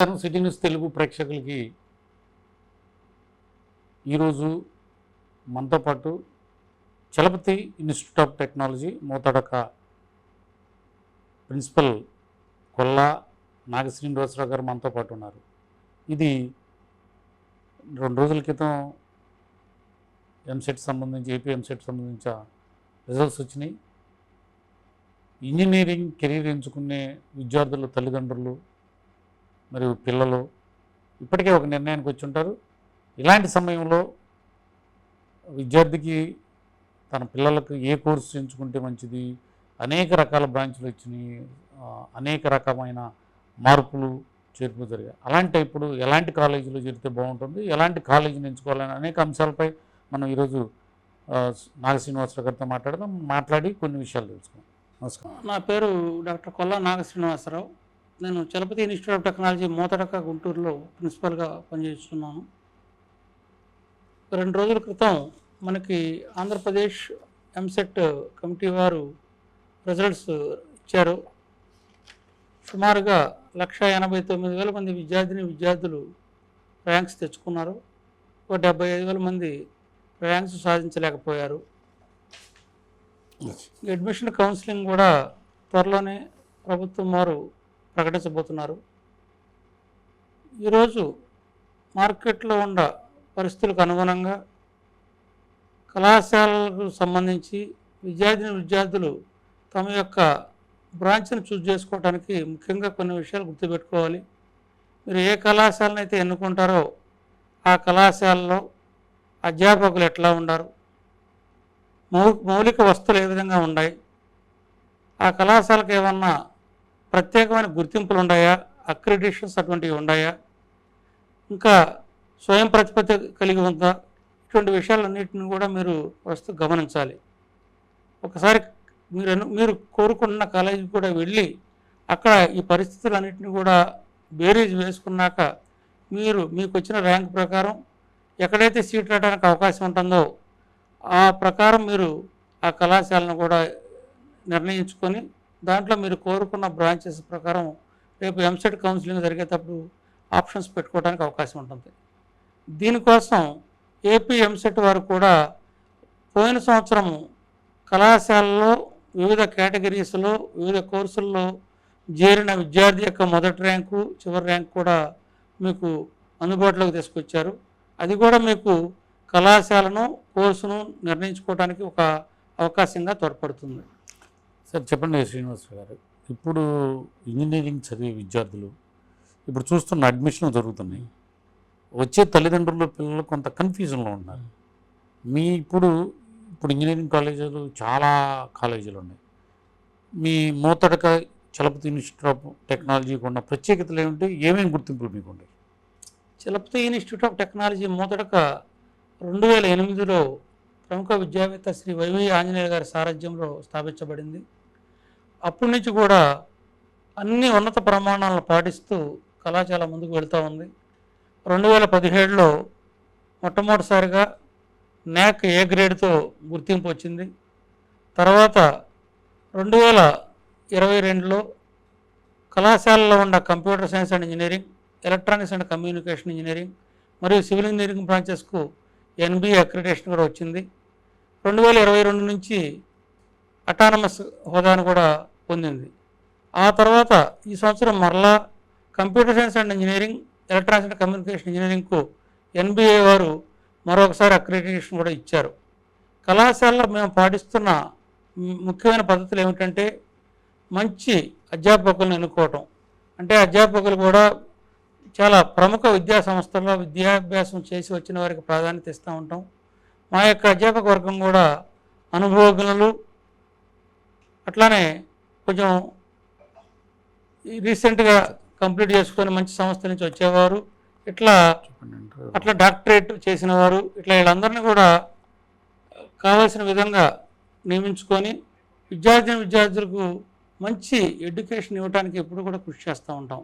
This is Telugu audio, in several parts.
నమస్కారం సిటీ న్యూస్ తెలుగు ప్రేక్షకులకి ఈరోజు మనతో పాటు Chalapathi institute of technology Mothadaka principal Kolla Nagasrinivasarao garu మనతో పాటు ఉన్నారు. ఇది రెండు రోజుల క్రితం ఎంసెట్ సంబంధించి ఏపీ ఎంసెట్ సంబంధించిన రిజల్ట్స్ వచ్చినాయి. ఇంజనీరింగ్ కెరీర్ ఎంచుకునే విద్యార్థుల తల్లిదండ్రులు మరియు పిల్లలు ఇప్పటికే ఒక నిర్ణయానికి వచ్చి ఉంటారు. ఇలాంటి సమయంలో విద్యార్థికి తన పిల్లలకు ఏ కోర్సు ఎంచుకుంటే మంచిది? అనేక రకాల బ్రాంచ్లు వచ్చినాయి. అనేక రకమైన మార్పులు చేర్పులు జరిగాయి. అలాంటి ఇప్పుడు ఎలాంటి కాలేజీలో చేరితే బాగుంటుంది? ఎలాంటి కాలేజీని ఎంచుకోవాలని అనేక అంశాలపై మనం ఈరోజు నాగ శ్రీనివాసరావు గారితో మాట్లాడదాం. మాట్లాడి కొన్ని విషయాలు తెలుసుకుందాం. నమస్కారం. నా పేరు డాక్టర్ కొల్లా నాగ శ్రీనివాసరావు నేను చలపతి ఇన్స్టిట్యూట్ ఆఫ్ టెక్నాలజీ మోతడక గుంటూరులో ప్రిన్సిపల్గా పనిచేస్తున్నాను. రెండు రోజుల క్రితం మనకి ఆంధ్రప్రదేశ్ ఎంసెట్ కమిటీ వారు రిజల్ట్స్ ఇచ్చారు. సుమారుగా లక్ష ఎనభై తొమ్మిది వేల మంది విద్యార్థిని విద్యార్థులు ర్యాంక్స్ తెచ్చుకున్నారు. ఒక డెబ్బై ఐదు వేల మంది ర్యాంక్స్ సాధించలేకపోయారు. అడ్మిషన్ కౌన్సిలింగ్ కూడా త్వరలోనే ప్రభుత్వం వారు ప్రకటించబోతున్నారు. ఈరోజు మార్కెట్లో ఉన్న పరిస్థితులకు అనుగుణంగా కళాశాలలకు సంబంధించి విద్యార్థిని విద్యార్థులు తమ యొక్క బ్రాంచ్ని చూస్ చేసుకోవడానికి ముఖ్యంగా కొన్ని విషయాలు గుర్తుపెట్టుకోవాలి. మీరు ఏ కళాశాలను అయితే ఎన్నుకుంటారో ఆ కళాశాలలో అధ్యాపకులు ఎట్లా ఉండారు? మౌ మౌలిక వస్తువులు ఏ విధంగా ఉన్నాయి? ఆ కళాశాలకు ఏమన్నా ప్రత్యేకమైన గుర్తింపులు ఉన్నాయా అక్రిడిషన్స్ అటువంటివి ఉన్నాయా ఇంకా స్వయం ప్రతిపత్తి కలిగి ఉందా ఇటువంటి విషయాలన్నింటిని కూడా మీరు వస్తూ గమనించాలి. ఒకసారి మీరు మీరు కోరుకున్న కాలేజీకి కూడా వెళ్ళి అక్కడ ఈ పరిస్థితులన్నింటినీ కూడా బేరీజ్ వేసుకున్నాక మీరు మీకు వచ్చిన ర్యాంక్ ప్రకారం ఎక్కడైతే సీట్ రావడానికి అవకాశం ఉంటుందో ఆ ప్రకారం మీరు ఆ కళాశాలను కూడా నిర్ణయించుకొని దాంట్లో మీరు కోరుకున్న బ్రాంచెస్ ప్రకారం రేపు ఎంసెట్ కౌన్సిలింగ్ జరిగేటప్పుడు ఆప్షన్స్ పెట్టుకోవడానికి అవకాశం ఉంటుంది. దీనికోసం ఏపీ ఎంసెట్ వారు కూడా పోయిన సంవత్సరం కళాశాలలో వివిధ కేటగిరీస్లో వివిధ కోర్సుల్లో చేరిన విద్యార్థి యొక్క మొదటి ర్యాంకు చివరి ర్యాంకు కూడా మీకు అందుబాటులోకి తీసుకొచ్చారు. అది కూడా మీకు కళాశాలను కోర్సును నిర్ణయించుకోవడానికి ఒక అవకాశంగా తోడ్పడుతుంది. సార్ చెప్పండి శ్రీనివాసరావు గారు. ఇప్పుడు ఇంజనీరింగ్ చదివే విద్యార్థులు ఇప్పుడు చూస్తున్న అడ్మిషన్ జరుగుతున్నాయి. వచ్చే తల్లిదండ్రులు పిల్లలు కొంత కన్ఫ్యూజన్లో ఉన్నారు. మీ ఇప్పుడు ఇప్పుడు ఇంజనీరింగ్ కాలేజీలు చాలా కాలేజీలు ఉన్నాయి. మీ మూతడక చలపతి ఇన్స్టిట్యూట్ ఆఫ్ టెక్నాలజీకి ఉన్న ప్రత్యేకతలు ఏమిటి? ఏమేమి గుర్తింపులు మీకు ఉన్నాయి? Chalapathi institute of technology Mothadaka రెండు వేల ఎనిమిదిలో ప్రముఖ విద్యావేత్త శ్రీ వైవి ఆంజనేయ గారి సారథ్యంలో స్థాపించబడింది. అప్పటి నుంచి కూడా అన్ని ఉన్నత ప్రమాణాలను పాటిస్తూ కళాశాల ముందుకు వెళ్తూ ఉంది. రెండు వేల పదిహేడులో మొట్టమొదటిసారిగా న్యాక్ ఏ గ్రేడ్తో గుర్తింపు వచ్చింది. తర్వాత రెండు వేల ఇరవై రెండులో కళాశాలలో ఉన్న computer science and engineering electronics and communication engineering మరియు సివిల్ ఇంజనీరింగ్ బ్రాంచెస్కు ఎన్బిఏ అక్రిడేషన్ కూడా వచ్చింది. రెండు వేల ఇరవై రెండు నుంచి అటానమస్ హోదాను కూడా పొందింది. ఆ తర్వాత ఈ సంవత్సరం మరలా computer science and engineering electronics and communication ఇంజనీరింగ్కు ఎన్బిఏ వారు మరొకసారి అక్రిడిటేషన్ కూడా ఇచ్చారు. కళాశాలలో మేము పాటిస్తున్న ముఖ్యమైన పద్ధతులు ఏమిటంటే మంచి అధ్యాపకులను ఎన్నుకోవటం. అంటే అధ్యాపకులు కూడా చాలా ప్రముఖ విద్యా సంస్థల్లో విద్యాభ్యాసం చేసి వచ్చిన వారికి ప్రాధాన్యత ఇస్తూ ఉంటాం. మా యొక్క అధ్యాపక వర్గం కూడా అనుభవజ్ఞులు అట్లానే కొంచెం రీసెంట్గా కంప్లీట్ చేసుకొని మంచి సంస్థ నుంచి వచ్చేవారు. ఇట్లా అట్లా డాక్టరేట్ చేసిన వారు ఇట్లా వీళ్ళందరినీ కూడా కావాల్సిన విధంగా నియమించుకొని విద్యార్థిని విద్యార్థులకు మంచి ఎడ్యుకేషన్ ఇవ్వడానికి ఎప్పుడు కూడా కృషి చేస్తూ ఉంటాం.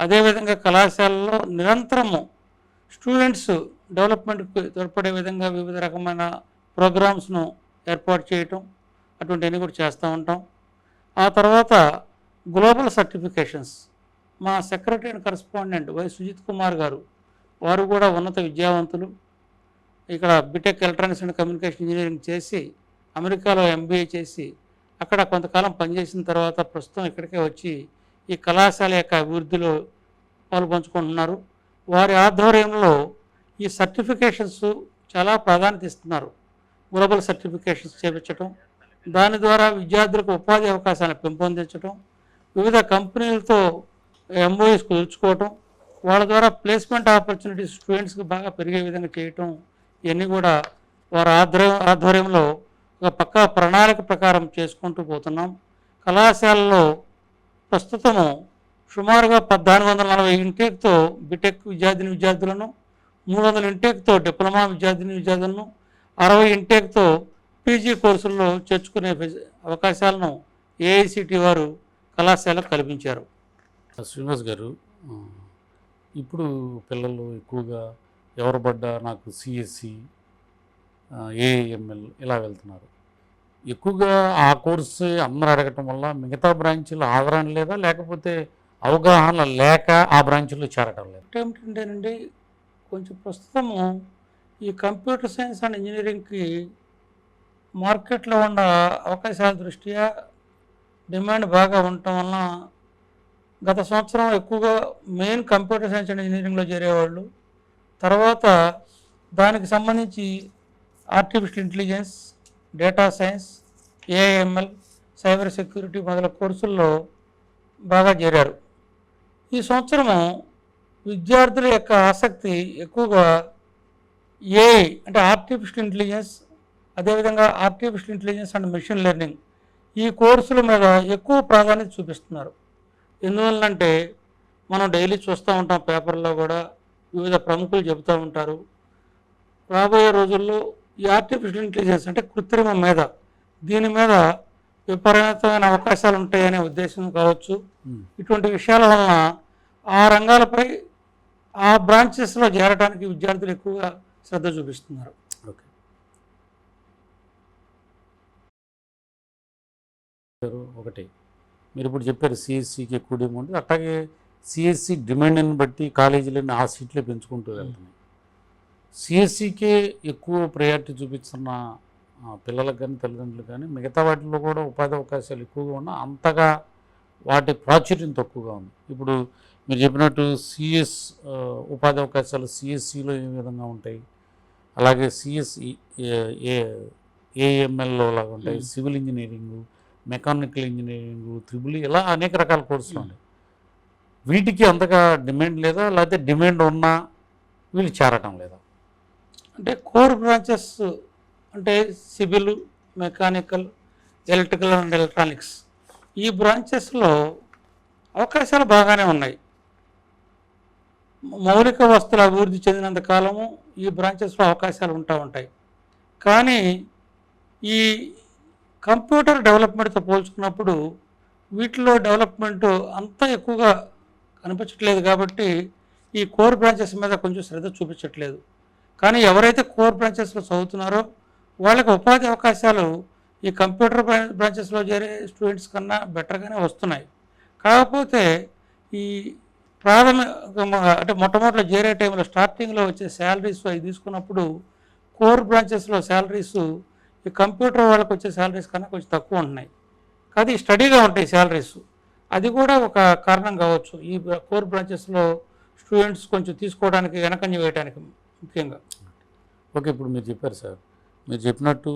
అదేవిధంగా కళాశాలలో నిరంతరము స్టూడెంట్స్ డెవలప్మెంట్కి తోడ్పడే విధంగా వివిధ రకమైన ప్రోగ్రామ్స్ను ఏర్పాటు చేయటం అటువంటివన్నీ కూడా చేస్తూ ఉంటాం. ఆ తర్వాత గ్లోబల్ సర్టిఫికేషన్స్. మా secretary and correspondent Y Sujith Kumar గారు వారు కూడా ఉన్నత విద్యావంతులు. ఇక్కడ B Tech electronics and communication engineering చేసి అమెరికాలో ఎంబీఏ చేసి అక్కడ కొంతకాలం పనిచేసిన తర్వాత ప్రస్తుతం ఇక్కడికే వచ్చి ఈ కళాశాల యొక్క అభివృద్ధిలో పాల్పంచుకుంటున్నారు వారి ఆధ్వర్యంలో ఈ సర్టిఫికేషన్స్ చాలా ప్రాధాన్యత ఇస్తున్నారు. గ్లోబల్ సర్టిఫికేషన్స్ చేపించడం దాని ద్వారా విద్యార్థులకు ఉపాధి అవకాశాలను పెంపొందించడం వివిధ కంపెనీలతో ఎంఓఎస్ కుదుర్చుకోవటం వాళ్ళ ద్వారా ప్లేస్మెంట్ ఆపర్చునిటీస్ స్టూడెంట్స్కి బాగా పెరిగే విధంగా చేయటం ఇవన్నీ కూడా వారి ఆధ్వర్య ఆధ్వర్యంలో ఒక పక్కా ప్రణాళిక ప్రకారం చేసుకుంటూ పోతున్నాం. కళాశాలలో ప్రస్తుతము సుమారుగా పద్నాలుగు వందల నలభై ఇంటేక్తో బిటెక్ విద్యార్థిని విద్యార్థులను మూడు వందల ఇంటేక్తో డిప్లొమా విద్యార్థిని విద్యార్థులను అరవై ఇంటేక్తో పీజీ కోర్సుల్లో చేర్చుకునే అవకాశాలను ఏఐసిటి వారు కళాశాలకు కల్పించారు. శ్రీనివాస్ గారు ఇప్పుడు పిల్లలు ఎక్కువగా ఎవరు పడ్డా నాకు సిఎస్సి ఏఎంఎల్ ఇలా వెళ్తున్నారు. ఎక్కువగా ఆ కోర్సు అందరూ అడగటం వల్ల మిగతా బ్రాంచీలు ఆదరణ లేదా లేకపోతే అవగాహన లేక ఆ బ్రాంచీలో చేరటం లేదు? ఏమిటంటేనండి కొంచెం ప్రస్తుతము ఈ కంప్యూటర్ సైన్స్ అండ్ ఇంజనీరింగ్కి మార్కెట్లో ఉన్న అవకాశాల దృష్ట్యా డిమాండ్ బాగా ఉండటం వలన గత సంవత్సరం ఎక్కువగా మెయిన్ కంప్యూటర్ సైన్స్ అండ్ ఇంజనీరింగ్లో చేరేవాళ్ళు. తర్వాత దానికి సంబంధించి artificial intelligence data science AIML cyber security మొదల కోర్సుల్లో బాగా చేరారు. ఈ సంవత్సరము విద్యార్థుల యొక్క ఆసక్తి ఎక్కువగా ఏఐ అంటే ఆర్టిఫిషియల్ ఇంటెలిజెన్స్ అదేవిధంగా artificial intelligence and machine learning ఈ కోర్సుల మీద ఎక్కువ ప్రాధాన్యత చూపిస్తున్నారు. ఎందువల్లంటే మనం డైలీ చూస్తూ ఉంటాం పేపర్లో కూడా వివిధ ప్రముఖులు చెబుతూ ఉంటారు. రాబోయే రోజుల్లో ఈ ఆర్టిఫిషియల్ ఇంటెలిజెన్స్ అంటే కృత్రిమ మీద దీని మీద విపరీతమైన అవకాశాలు ఉంటాయనే ఉద్దేశం కావచ్చు. ఇటువంటి విషయాల వలన ఆ రంగాలపై ఆ బ్రాంచెస్లో చేరడానికి విద్యార్థులు ఎక్కువగా శ్రద్ధ చూపిస్తున్నారు. ఒకటి. మీరు ఇప్పుడు చెప్పారు సిఎస్సికి ఎక్కువ డిమాండ్ అట్లాగే సిఎస్సి డిమాండ్ని బట్టి కాలేజీలన్నీ ఆ సీట్లే పెంచుకుంటూ వెళ్తున్నాయి. సిఎస్సికే ఎక్కువ ప్రయారిటీ చూపిస్తున్న పిల్లలకు కానీ తల్లిదండ్రులకు కానీ మిగతా వాటిల్లో కూడా ఉపాధి అవకాశాలు ఎక్కువగా ఉన్నా అంతగా వాటి ప్రాచుర్యం తక్కువగా ఉంది. ఇప్పుడు మీరు చెప్పినట్టు సిఎస్ ఉపాధి అవకాశాలు సిఎస్సిలో ఏ విధంగా ఉంటాయి? అలాగే సిఎస్ ఏఎంఎల్లో లాగా ఉంటాయి. Civil engineering mechanical engineering triple ఇలా అనేక రకాల కోర్సులు Hmm. ఉన్నాయి. వీటికి అంతగా డిమాండ్ లేదా? లేకపోతే డిమాండ్ ఉన్నా వీళ్ళు చేరటం లేదా? అంటే కోర్ బ్రాంచెస్ అంటే civil mechanical electrical and electronics ఈ బ్రాంచెస్లో అవకాశాలు బాగానే ఉన్నాయి. మౌలిక వస్తువుల అభివృద్ధి చెందినంత కాలము ఈ బ్రాంచెస్లో అవకాశాలు ఉంటా ఉంటాయి. కానీ ఈ కంప్యూటర్ డెవలప్మెంట్తో పోల్చుకున్నప్పుడు వీటిలో డెవలప్మెంట్ అంత ఎక్కువగా కనిపించట్లేదు కాబట్టి ఈ కోర్ బ్రాంచెస్ మీద కొంచెం శ్రద్ధ చూపించట్లేదు. కానీ ఎవరైతే కోర్ బ్రాంచెస్లో చదువుతున్నారో వాళ్ళకి ఉపాధి అవకాశాలు ఈ కంప్యూటర్ బ్రాంచెస్లో చేరే స్టూడెంట్స్ కన్నా బెటర్గానే వస్తున్నాయి. కాకపోతే ఈ ప్రాథమిక అంటే మొట్టమొదటిలో చేరే టైంలో స్టార్టింగ్లో వచ్చే శాలరీస్ అవి తీసుకున్నప్పుడు కోర్ బ్రాంచెస్లో శాలరీస్ ఈ కంప్యూటర్ వాళ్ళకి వచ్చే శాలరీస్ కన్నా కొంచెం తక్కువ ఉంటున్నాయి. కానీ స్టడీగా ఉంటాయి శాలరీస్ అది కూడా ఒక కారణం కావచ్చు. ఈ కోర్ బ్రాంచెస్లో స్టూడెంట్స్ కొంచెం తీసుకోవడానికి వెనకంజ వేయడానికి ముఖ్యంగా. ఓకే ఇప్పుడు మీరు చెప్పారు సార్. మీరు చెప్పినట్టు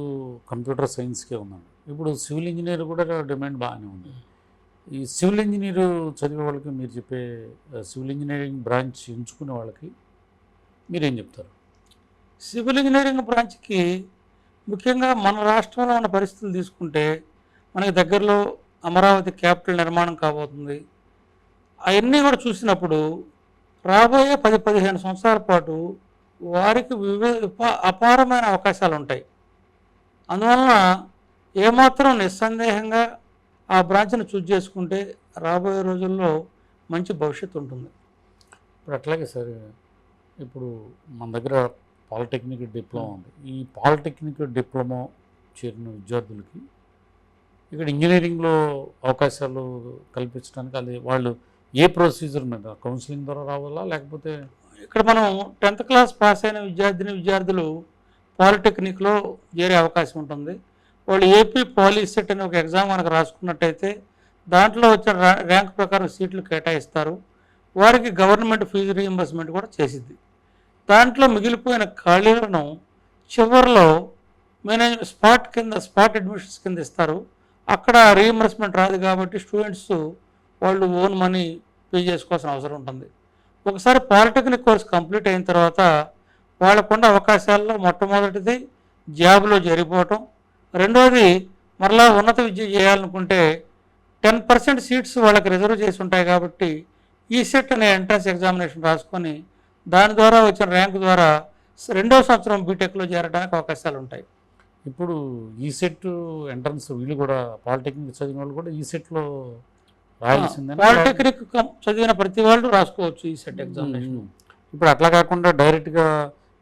కంప్యూటర్ సైన్స్కే ఉందండి. ఇప్పుడు సివిల్ ఇంజనీర్ కూడా డిమాండ్ బాగానే ఉంది. ఈ సివిల్ ఇంజనీర్ చదివే వాళ్ళకి మీరు చెప్పే సివిల్ ఇంజనీరింగ్ బ్రాంచ్ ఎంచుకునే వాళ్ళకి మీరేం చెప్తారు? సివిల్ ఇంజనీరింగ్ బ్రాంచ్కి ముఖ్యంగా మన రాష్ట్రంలో ఉన్న పరిస్థితులు తీసుకుంటే మనకి దగ్గరలో అమరావతి క్యాపిటల్ నిర్మాణం కాబోతుంది. అవన్నీ కూడా చూసినప్పుడు రాబోయే పది పదిహేను సంవత్సరాల పాటు వారికి వివిధ ఉపా- అపారమైన అవకాశాలు ఉంటాయి. అందువలన ఏమాత్రం నిస్సందేహంగా ఆ బ్రాంచ్ను చూజ్ చేసుకుంటే రాబోయే రోజుల్లో మంచి భవిష్యత్తు ఉంటుంది. ఇప్పుడు అట్లాగే సార్ ఇప్పుడు మన దగ్గర పాలిటెక్నిక్ డిప్లొమా ఉంది. ఈ పాలిటెక్నిక్ డిప్లొమా చేరిన విద్యార్థులకి ఇక్కడ ఇంజనీరింగ్లో అవకాశాలు కల్పించడానికి అది వాళ్ళు ఏ ప్రొసీజర్ మీద కౌన్సిలింగ్ ద్వారా రావాలా లేకపోతే ఇక్కడ మనం టెన్త్ క్లాస్ పాస్ అయిన విద్యార్థిని విద్యార్థులు పాలిటెక్నిక్లో చేరే అవకాశం ఉంటుంది. వాళ్ళు ఏపీ పాలిసెట్ అనే ఒక ఎగ్జామ్ మనకు రాసుకున్నట్టయితే దాంట్లో వచ్చిన ర్యాంక్ ప్రకారం సీట్లు కేటాయిస్తారు. వారికి గవర్నమెంట్ ఫీజు రీయింబర్స్మెంట్ కూడా చేసిద్ది. దాంట్లో మిగిలిపోయిన ఖాళీలను చివరిలో మేనేజ్ స్పాట్ కింద స్పాట్ అడ్మిషన్స్ కింద ఇస్తారు. అక్కడ రీఎంబర్స్మెంట్ రాదు కాబట్టి స్టూడెంట్స్ వాళ్ళు ఓన్ మనీ పే చేసుకోవాల్సిన అవసరం ఉంటుంది. ఒకసారి పాలిటెక్నిక్ కోర్స్ కంప్లీట్ అయిన తర్వాత వాళ్ళకున్న అవకాశాల్లో మొట్టమొదటిది జాబ్లో జరిగిపోవటం రెండోది మరలా ఉన్నత విద్య చేయాలనుకుంటే టెన్ పర్సెంట్ సీట్స్ వాళ్ళకి రిజర్వ్ చేసి ఉంటాయి కాబట్టి ఈ సెట్ అనే ఎంట్రన్స్ ఎగ్జామినేషన్ రాసుకొని దాని ద్వారా వచ్చిన ర్యాంక్ ద్వారా రెండో సంవత్సరం బీటెక్లో చేరడానికి అవకాశాలు ఉంటాయి. ఇప్పుడు ఈ సెట్ ఎంట్రన్స్ వీళ్ళు కూడా పాలిటెక్నిక్ చదివిన వాళ్ళు కూడా ఈ సెట్లో రాయాల్సిందే పాలిటెక్నిక్ చదివిన ప్రతి వాళ్ళు రాసుకోవచ్చు ఈ సెట్ ఎగ్జామినేషన్. ఇప్పుడు అట్లా కాకుండా డైరెక్ట్గా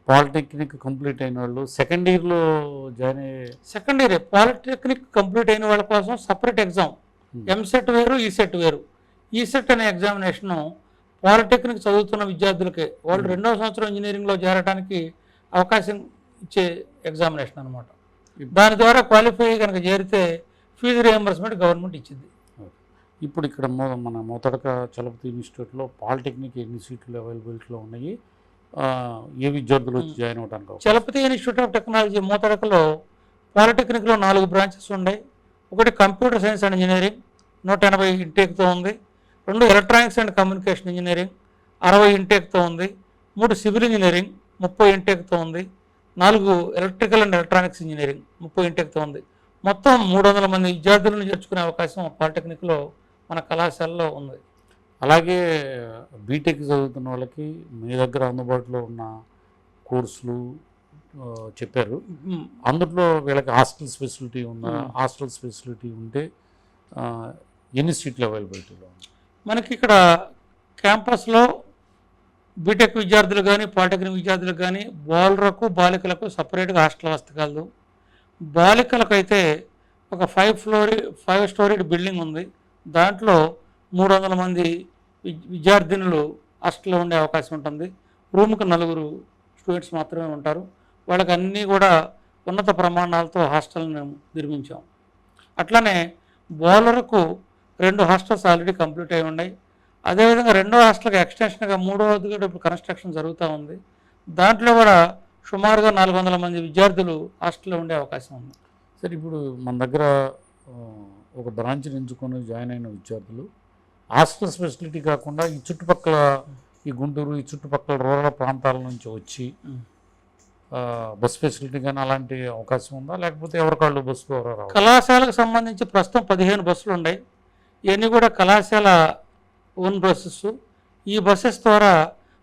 పాలిటెక్నిక్ కంప్లీట్ అయిన వాళ్ళు సెకండ్ ఇయర్లో జాయిన్ అయ్యే సెకండ్ ఇయర్ పాలిటెక్నిక్ కంప్లీట్ అయిన వాళ్ళ కోసం సపరేట్ ఎగ్జామ్. ఎంసెట్ వేరు ఈ సెట్ వేరు. ఈ సెట్ అనే ఎగ్జామినేషన్ పాలిటెక్నిక్ చదువుతున్న విద్యార్థులకే వాళ్ళు Hmm. రెండవ సంవత్సరం ఇంజనీరింగ్లో చేరడానికి అవకాశం ఇచ్చే ఎగ్జామినేషన్ అనమాట Hmm. దాని ద్వారా క్వాలిఫై కనుక చేరితే ఫీజు రియంబర్స్మెంట్ గవర్నమెంట్ ఇచ్చింది ఇప్పుడు ఇక్కడ మన మొదటక చలపతి ఇన్స్టిట్యూట్లో పాలిటెక్నిక్ ఎన్ని సీట్లు అవైలబిలిటీలో ఉన్నాయి ఏ విద్యార్థులు వచ్చి Hmm. జాయిన్ అవ్వడానికి అవకాశం? చలపతి ఇన్స్టిట్యూట్ ఆఫ్ టెక్నాలజీ మూతడకలో పాలిటెక్నిక్లో నాలుగు బ్రాంచెస్ ఉన్నాయి ఒకటి కంప్యూటర్ సైన్స్ అండ్ ఇంజనీరింగ్ నూట ఎనభై ఇంటేక్తో ఉంది రెండు ఎలక్ట్రానిక్స్ అండ్ కమ్యూనికేషన్ ఇంజనీరింగ్ అరవై ఇంటేక్తో ఉంది మూడు సివిల్ ఇంజనీరింగ్ ముప్పై ఇంటేక్తో ఉంది నాలుగు ఎలక్ట్రికల్ అండ్ ఎలక్ట్రానిక్స్ ఇంజనీరింగ్ ముప్పై ఇంటేక్తో ఉంది. మొత్తం మూడు వందల మంది విద్యార్థులను చేర్చుకునే అవకాశం పాలిటెక్నిక్లో మన కళాశాలలో ఉంది. అలాగే బీటెక్ చదువుతున్న వాళ్ళకి మీ దగ్గర అందుబాటులో ఉన్న కోర్సులు చెప్పారు. అందులో వీళ్ళకి హాస్టల్స్ ఫెసిలిటీ ఉందా? Hmm. హాస్టల్స్ ఫెసిలిటీ ఉంటే ఎన్ని సీట్లు అవైలబిలిటీలో ఉంది మనకి ఇక్కడ క్యాంపస్లో బీటెక్ విద్యార్థులు కానీ పాలిటెక్నిక్ విద్యార్థులు కానీ బాలురకు బాలికలకు సపరేట్గా హాస్టల్ వసతి కలదు బాలికలకు అయితే ఒక five floor five storeyed building ఉంది. దాంట్లో మూడు వందల మంది విద్యార్థినులు హాస్టల్లో ఉండే అవకాశం ఉంటుంది. రూమ్కి నలుగురు స్టూడెంట్స్ మాత్రమే ఉంటారు. వాళ్ళకి అన్నీ కూడా ఉన్నత ప్రమాణాలతో హాస్టల్ని మేము నిర్మించాం. అట్లనే బౌలర్కు రెండు హాస్టల్స్ ఆల్రెడీ కంప్లీట్ అయి ఉన్నాయి. అదేవిధంగా రెండో హాస్టల్కి ఎక్స్టెన్షన్గా మూడవది కూడా ఇప్పుడు కన్స్ట్రక్షన్ జరుగుతూ ఉంది. దాంట్లో కూడా సుమారుగా నాలుగు వందల మంది విద్యార్థులు హాస్టల్లో ఉండే అవకాశం ఉంది. సరే ఇప్పుడు మన దగ్గర ఒక బ్రాంచ్ని ఎంచుకొని జాయిన్ అయిన విద్యార్థులు హాస్టల్స్ ఫెసిలిటీ కాకుండా ఈ చుట్టుపక్కల ఈ గుంటూరు ఈ చుట్టుపక్కల రూరల్ ప్రాంతాల నుంచి వచ్చి బస్ ఫెసిలిటీ కానీ అలాంటి అవకాశం ఉందా? లేకపోతే ఎవరికాళ్ళు బస్సు ద్వారా రావాలి కళాశాలకు సంబంధించి ప్రస్తుతం పదిహేను బస్సులు ఉన్నాయి. ఇవన్నీ కూడా కళాశాల ఓన్ బస్సెస్. ఈ బస్సెస్ ద్వారా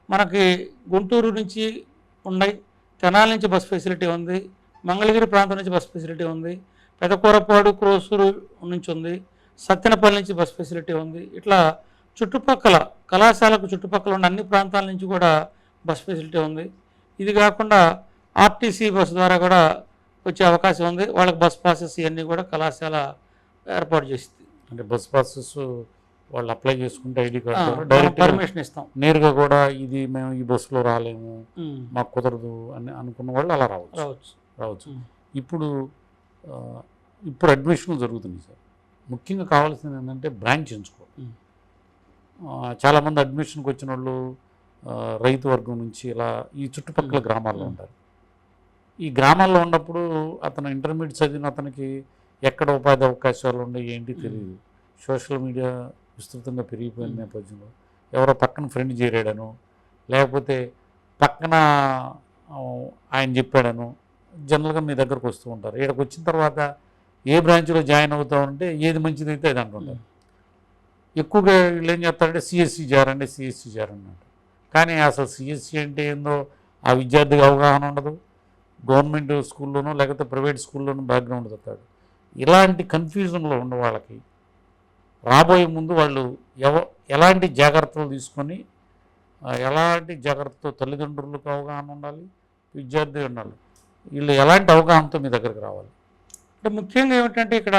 మనకి గుంటూరు నుంచి ఉన్నాయి తెనాల నుంచి బస్ ఫెసిలిటీ ఉంది మంగళగిరి ప్రాంతం నుంచి బస్ ఫెసిలిటీ ఉంది పెదకూరపాడు క్రోసూరు నుంచి ఉంది సత్తెనపల్లి నుంచి బస్ ఫెసిలిటీ ఉంది. ఇట్లా చుట్టుపక్కల కళాశాలకు చుట్టుపక్కల ఉన్న అన్ని ప్రాంతాల నుంచి కూడా బస్ ఫెసిలిటీ ఉంది. ఇది కాకుండా ఆర్టీసీ బస్సు ద్వారా కూడా వచ్చే అవకాశం ఉంది. వాళ్ళకి బస్ పాసెస్ ఇవన్నీ కూడా కళాశాల ఏర్పాటు చేసింది అంటే బస్ పాసెస్ వాళ్ళు అప్లై చేసుకుంటే ఐడి కార్డు డైరెక్ట్ పర్మిషన్ ఇస్తాం. నేరుగా కూడా ఇది మేము ఈ బస్సులో రాలేము మాకు కుదరదు అని అనుకున్న వాళ్ళు అలా రావచ్చు. రావచ్చు. రావచ్చు. ఇప్పుడు ఇప్పుడు అడ్మిషన్ జరుగుతుంది సార్. ముఖ్యంగా కావాల్సింది ఏంటంటే బ్రాంచ్ ఎంచుకోవాలి చాలామంది అడ్మిషన్కి వచ్చిన వాళ్ళు రైతు వర్గం నుంచి ఇలా ఈ చుట్టుపక్కల. గ్రామాల్లో. ఉంటారు. ఈ గ్రామాల్లో ఉన్నప్పుడు అతను ఇంటర్మీడియట్ చదివిన అతనికి ఎక్కడ ఉపాధి అవకాశాలు ఉన్నాయి ఏంటి. తెలియదు సోషల్ మీడియా విస్తృతంగా పెరిగిపోయిన. నేపథ్యంలో ఎవరో పక్కన ఫ్రెండ్ చేరాడను లేకపోతే పక్కన ఆయన చెప్పాడను జనరల్గా మీ దగ్గరకు వస్తూ ఉంటారు. ఇక్కడికి వచ్చిన తర్వాత ఏ బ్రాంచ్లో జాయిన్ అవుతామంటే ఏది మంచిదైతే అది అంటుంటారు. ఎక్కువగా వీళ్ళు ఏం చేస్తారంటే సిఎస్సి చేరండి సిఎస్సి అంటారు కానీ అసలు సిఎస్సి అంటే ఏందో ఆ విద్యార్థికి అవగాహన ఉండదు. గవర్నమెంట్ స్కూల్లోనో లేకపోతే ప్రైవేట్ స్కూల్లోనో బ్యాక్గ్రౌండ్ చెప్తాడు ఇలాంటి కన్ఫ్యూజన్లో ఉన్న వాళ్ళకి రాబోయే ముందు వాళ్ళు ఎవ ఎలాంటి జాగ్రత్తలు తీసుకొని ఎలాంటి జాగ్రత్తతో తల్లిదండ్రులకు అవగాహన ఉండాలి విద్యార్థి ఉండాలి వీళ్ళు ఎలాంటి అవగాహనతో మీ దగ్గరికి రావాలి? అంటే ముఖ్యంగా ఏమిటంటే ఇక్కడ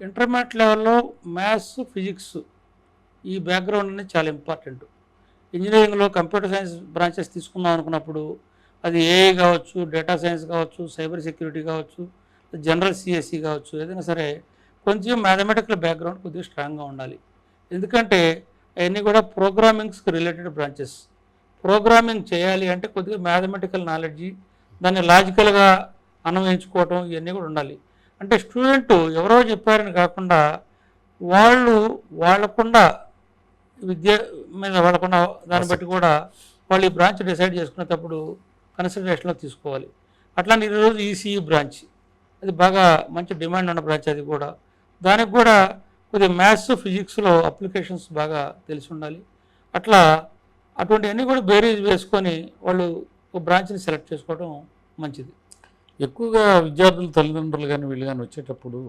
ఇంటర్మీడియట్ లెవెల్లో మ్యాథ్స్ ఫిజిక్స్ ఈ బ్యాక్గ్రౌండ్ అనేది చాలా ఇంపార్టెంట్. ఇంజనీరింగ్లో కంప్యూటర్ సైన్స్ బ్రాంచెస్ తీసుకుందాం అనుకున్నప్పుడు అది ఏఐ కావచ్చు డేటా సైన్స్ కావచ్చు సైబర్ సెక్యూరిటీ కావచ్చు జనరల్ సిఎస్సి కావచ్చు ఏదైనా సరే కొంచెం మ్యాథమెటికల్ బ్యాక్గ్రౌండ్ కొద్దిగా స్ట్రాంగ్గా ఉండాలి. ఎందుకంటే అవన్నీ కూడా ప్రోగ్రామింగ్స్కి రిలేటెడ్ బ్రాంచెస్ ప్రోగ్రామింగ్ చేయాలి అంటే కొద్దిగా మ్యాథమెటికల్ నాలెడ్జి దాన్ని లాజికల్గా అన్వయించుకోవటం ఇవన్నీ కూడా ఉండాలి. అంటే స్టూడెంట్ ఎవరో చెప్పారని కాకుండా వాళ్ళు వాళ్ళకుండా విద్య మీద వాళ్ళకుండా దాన్ని బట్టి కూడా వాళ్ళు ఈ బ్రాంచ్ డిసైడ్ చేసుకునేటప్పుడు కన్సిడరేషన్లో తీసుకోవాలి. అట్లానే ఈరోజు ఈసీఈ బ్రాంచ్ అది బాగా మంచి డిమాండ్ ఉన్న బ్రాంచ్ అది కూడా. దానికి కూడా కొద్దిగా మ్యాథ్స్ ఫిజిక్స్లో అప్లికేషన్స్ బాగా తెలిసి ఉండాలి. అట్లా అటువంటివన్నీ కూడా బేరీజ్ వేసుకొని వాళ్ళు ఒక బ్రాంచ్ని సెలెక్ట్ చేసుకోవడం మంచిది. ఎక్కువగా విద్యార్థులు తల్లిదండ్రులు కానీ వీళ్ళు కానీ వచ్చేటప్పుడు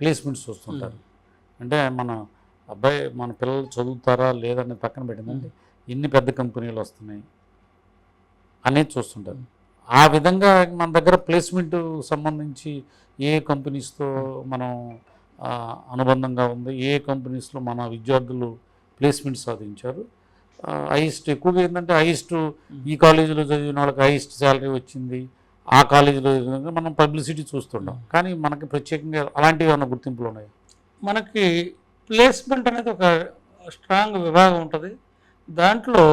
ప్లేస్మెంట్స్ వస్తుంటారు అంటే మన అబ్బాయి మన పిల్లలు చదువుతారా లేదని పక్కన పెట్టిందంటే ఎన్ని పెద్ద కంపెనీలు వస్తున్నాయి అనేది చూస్తుంటారు. ఆ విధంగా మన దగ్గర ప్లేస్మెంట్ సంబంధించి ఏ కంపెనీస్తో మనం అనుబంధంగా ఉంది ఏ కంపెనీస్లో మన విద్యార్థులు ప్లేస్మెంట్ సాధించారు. హైయెస్ట్ ఎక్కువగా ఏంటంటే హైయెస్ట్ ఈ కాలేజీలో చదివిన వాళ్ళకి హైయెస్ట్ శాలరీ వచ్చింది ఆ కాలేజీలో మనం పబ్లిసిటీ చూస్తుంటాం. కానీ మనకి ప్రత్యేకంగా అలాంటివి ఏమైనా గుర్తింపులు ఉన్నాయి? మనకి ప్లేస్మెంట్ అనేది ఒక స్ట్రాంగ్ విభాగం ఉంటుంది. దాంట్లో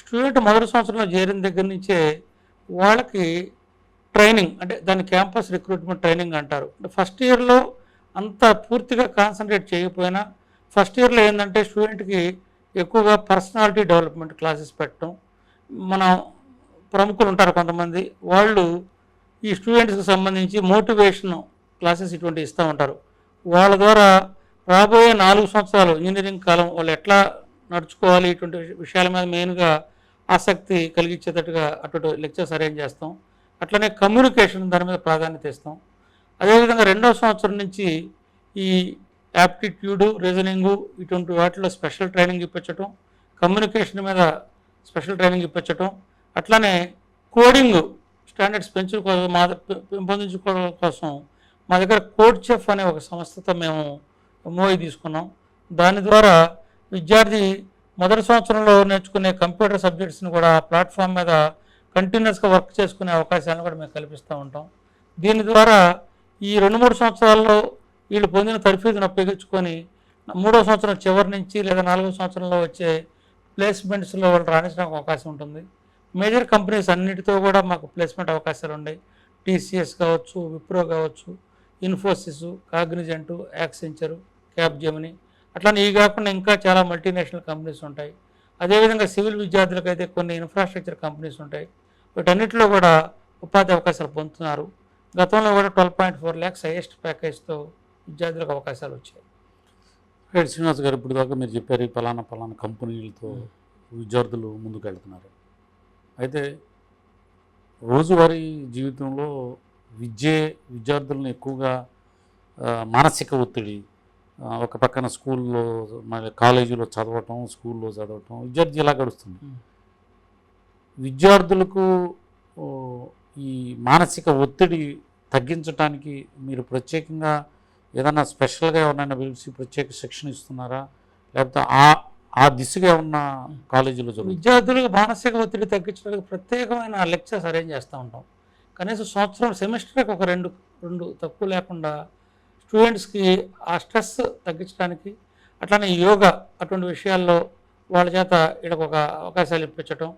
స్టూడెంట్ మొదటి సంవత్సరంలో చేరిన దగ్గర నుంచే వాళ్ళకి ట్రైనింగ్ అంటే దాన్ని క్యాంపస్ రిక్రూట్మెంట్ ట్రైనింగ్ అంటారు. ఫస్ట్ ఇయర్లో అంత పూర్తిగా కాన్సన్ట్రేట్ చేయకపోయినా ఫస్ట్ ఇయర్లో ఏంటంటే స్టూడెంట్కి ఎక్కువగా పర్సనాలిటీ డెవలప్మెంట్ క్లాసెస్ పెట్టడం. మనం ప్రముఖులు ఉంటారు కొంతమంది వాళ్ళు ఈ స్టూడెంట్స్కి సంబంధించి మోటివేషన్ క్లాసెస్ ఇటువంటి ఇస్తూ ఉంటారు. వాళ్ళ ద్వారా రాబోయే నాలుగు సంవత్సరాలు ఇంజనీరింగ్ కాలం వాళ్ళు ఎట్లా నడుచుకోవాలి ఇటువంటి విష- విషయాల మీద మెయిన్గా ఆసక్తి కలిగించేటట్టుగా అటు లెక్చర్స్ అరేంజ్ చేస్తాం. అట్లనే కమ్యూనికేషన్ దాని మీద ప్రాధాన్యత ఇస్తాం. అదేవిధంగా రెండో సంవత్సరం నుంచి ఈ యాప్టిట్యూడు రీజనింగు ఇటువంటి వాటిలో స్పెషల్ ట్రైనింగ్ ఇప్పించటం కమ్యూనికేషన్ మీద స్పెషల్ ట్రైనింగ్ ఇప్పించటం అట్లానే కోడింగ్ స్టాండర్డ్స్ పెంచు మా పెంపొందించుకోవడం కోసం మా దగ్గర కోడ్ చెఫ్ అనే ఒక సంస్థతో మేము ఎంఓఐ తీసుకున్నాం. దాని ద్వారా విద్యార్థి మొదటి సంవత్సరంలో నేర్చుకునే కంప్యూటర్ సబ్జెక్ట్స్ని కూడా ప్లాట్ఫామ్ మీద కంటిన్యూస్గా వర్క్ చేసుకునే అవకాశాలను కూడా మేము కల్పిస్తూ ఉంటాం. దీని ద్వారా ఈ రెండు మూడు సంవత్సరాల్లో వీళ్ళు పొందిన తర్ఫీదును ఉపయోగించుకొని మూడో సంవత్సరం చివరి నుంచి లేదా నాలుగో సంవత్సరంలో వచ్చే ప్లేస్మెంట్స్లో వాళ్ళు రాణించడానికి అవకాశం ఉంటుంది. మేజర్ కంపెనీస్ అన్నిటితో కూడా మాకు ప్లేస్మెంట్ అవకాశాలు ఉన్నాయి. టీసీఎస్ కావచ్చు విప్రో కావచ్చు Infosys Cognizant Accenture Capgemini అట్లానే ఈ కాకుండా ఇంకా చాలా మల్టీనేషనల్ కంపెనీస్ ఉంటాయి. అదేవిధంగా సివిల్ విద్యార్థులకు అయితే కొన్ని ఇన్ఫ్రాస్ట్రక్చర్ కంపెనీస్ ఉంటాయి. వీటన్నిటిలో కూడా ఉపాధి అవకాశాలు పొందుతున్నారు. గతంలో కూడా twelve point four lakhs highest ప్యాకేజ్తో విద్యార్థులకు అవకాశాలు వచ్చాయి. రైట్ శ్రీనివాస్ గారు ఇప్పుడు దాకా మీరు చెప్పారు పలానా పలానా కంపెనీలతో విద్యార్థులు ముందుకు వెళ్తున్నారు అయితే రోజువారీ జీవితంలో విద్యే విద్యార్థులను ఎక్కువగా మానసిక ఒత్తిడి ఒక పక్కన స్కూల్లో మళ్ళీ కాలేజీలో చదవటం స్కూల్లో చదవటం విద్యార్థి ఇలా గడుస్తుంది. విద్యార్థులకు ఈ మానసిక ఒత్తిడి తగ్గించడానికి మీరు ప్రత్యేకంగా ఏదైనా స్పెషల్గా ఎవరైనా పిలిచి ప్రత్యేక శిక్షణ ఇస్తున్నారా? లేకపోతే ఆ ఆ దిశగా ఉన్న కాలేజీలో విద్యార్థులకు మానసిక ఒత్తిడి తగ్గించడానికి ప్రత్యేకమైన లెక్చర్స్ అరేంజ్ చేస్తూ ఉంటాం. కనీసం సంవత్సరం సెమిస్టర్కి ఒక రెండు రెండు తక్కువ లేకుండా స్టూడెంట్స్కి ఆ స్ట్రెస్ తగ్గించడానికి అట్లానే యోగా అటువంటి విషయాల్లో వాళ్ళ చేత వీళ్ళకి ఒక అవకాశాలు ఇప్పించడం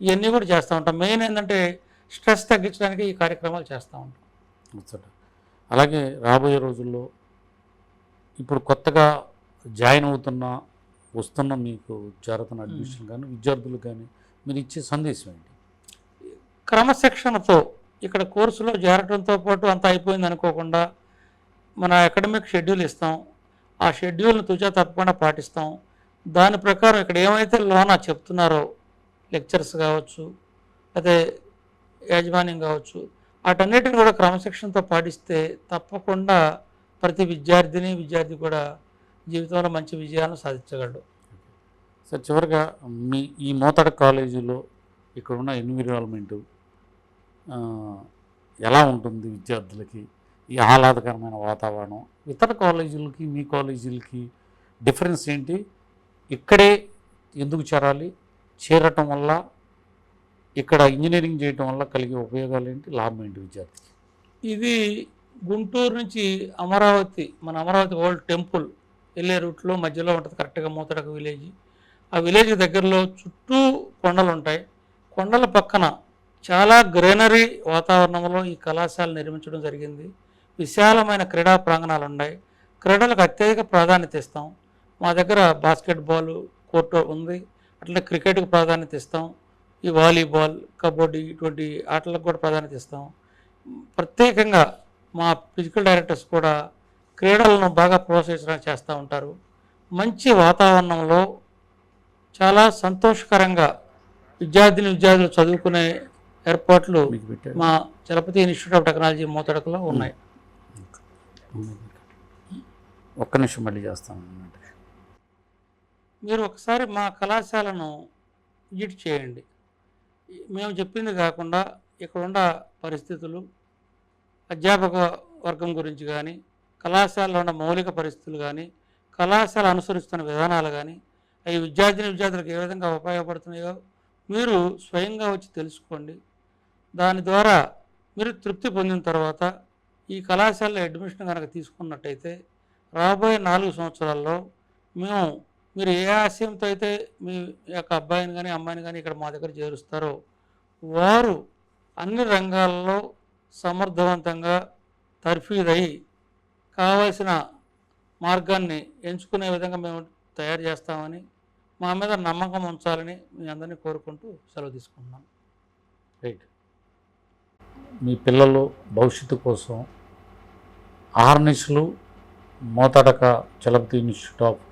ఇవన్నీ కూడా చేస్తూ ఉంటాం. మెయిన్ ఏంటంటే స్ట్రెస్ తగ్గించడానికి ఈ కార్యక్రమాలు చేస్తూ ఉంటాం. అలాగే రాబోయే రోజుల్లో ఇప్పుడు కొత్తగా జాయిన్ అవుతున్న వస్తున్న మీకు జరుగుతున్న అడ్మిషన్ కానీ విద్యార్థులు కానీ మీరు ఇచ్చే సందేశం ఏంటి? క్రమశిక్షణతో ఇక్కడ కోర్సులో చేరడంతో పాటు అంతా అయిపోయింది అనుకోకుండా మన అకాడమిక్ షెడ్యూల్ ఇస్తాం. ఆ షెడ్యూల్ని తుచా తప్పకుండా పాటిస్తాం. దాని ప్రకారం ఇక్కడ ఏమైతే లోన చెప్తున్నారో లెక్చర్స్ కావచ్చు అదే యాజమాన్యం కావచ్చు వాటన్నిటిని కూడా క్రమశిక్షణతో పాటిస్తే తప్పకుండా ప్రతి విద్యార్థిని విద్యార్థి కూడా జీవితంలో మంచి విజయాలను సాధించగలడు. సార్ చివరిగా మీ ఈ మోతడ కాలేజీలో ఇక్కడ ఉన్న ఎన్విరాన్మెంటు ఎలా ఉంటుంది విద్యార్థులకి? ఈ ఆహ్లాదకరమైన వాతావరణం. ఇతర కాలేజీలకి మీ కాలేజీలకి డిఫరెన్స్ ఏంటి? ఇక్కడే ఎందుకు చేరాలి? చేరటం వల్ల ఇక్కడ ఇంజనీరింగ్ చేయటం వల్ల కలిగే ఉపయోగాలు ఏంటి? లాభం ఏంటి విద్యార్థికి? ఇది గుంటూరు నుంచి అమరావతి మన అమరావతి ఓల్డ్ టెంపుల్ వెళ్ళే రూట్లో మధ్యలో ఉంటుంది కరెక్ట్గా మూతడక విలేజ్. ఆ విలేజ్ దగ్గరలో చుట్టూ కొండలు ఉంటాయి. కొండల పక్కన చాలా గ్రీనరీ వాతావరణంలో ఈ కళాశాల నిర్మించడం జరిగింది. విశాలమైన క్రీడా ప్రాంగణాలు ఉన్నాయి క్రీడలకు అత్యధిక ప్రాధాన్యత ఇస్తాం. మా దగ్గర బాస్కెట్బాల్ కోర్టు ఉంది. అట్లనే క్రికెట్కి ప్రాధాన్యత ఇస్తాం. ఈ వాలీబాల్ కబడ్డీ ఇటువంటి ఆటలకు కూడా ప్రాధాన్యత ఇస్తాం. ప్రత్యేకంగా మా ఫిజికల్ డైరెక్టర్స్ కూడా క్రీడలను బాగా ప్రోత్సహించడానికి చేస్తూ ఉంటారు. మంచి వాతావరణంలో చాలా సంతోషకరంగా విద్యార్థిని విద్యార్థులు చదువుకునే ఏర్పాట్లు మా చలపతి ఇన్స్టిట్యూట్ ఆఫ్ టెక్నాలజీ మోతడకలో ఉన్నాయి. ఒక్క నిమిషం మళ్ళీ చేస్తాం అన్నమాట. మీరు ఒకసారి మా కళాశాలను విజిట్ చేయండి. మేము చెప్పింది కాకుండా ఇక్కడ ఉన్న పరిస్థితులు అధ్యాపక వర్గం గురించి కానీ కళాశాలలో ఉన్న మౌలిక పరిస్థితులు కానీ కళాశాల అనుసరిస్తున్న విధానాలు కానీ అవి విద్యార్థిని విద్యార్థులకు ఏ విధంగా ఉపయోగపడుతున్నాయో మీరు స్వయంగా వచ్చి తెలుసుకోండి. దాని ద్వారా మీరు తృప్తి పొందిన తర్వాత ఈ కళాశాలలో అడ్మిషన్ కనుక తీసుకున్నట్టయితే రాబోయే నాలుగు సంవత్సరాల్లో మేము మీరు ఏ ఆశయంతో అయితే మీ యొక్క అబ్బాయిని కానీ అమ్మాయిని కానీ ఇక్కడ మా దగ్గర చేరుస్తారో వారు అన్ని రంగాల్లో సమర్థవంతంగా తర్ఫీదయ్యి కావలసిన మార్గాన్ని ఎంచుకునే విధంగా మేము తయారు చేస్తామని మా మీద నమ్మకం ఉంచాలని మీ అందరినీ కోరుకుంటూ సెలవు తీసుకుంటున్నాం. రైట్. మీ పిల్లలు భవిష్యత్తు కోసం ఆర్నిస్లు మోతడక చలపతి ఇన్స్టిట్యూట్ ఆఫ్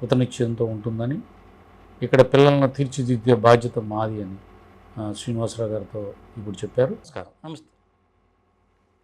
కృతనిశ్చయంతో ఉంటుందని ఇక్కడ పిల్లలను తీర్చిదిద్దే బాధ్యత మాది అని శ్రీనివాసరావు గారితో ఇప్పుడు చెప్పారు. నమస్కారం. నమస్తే.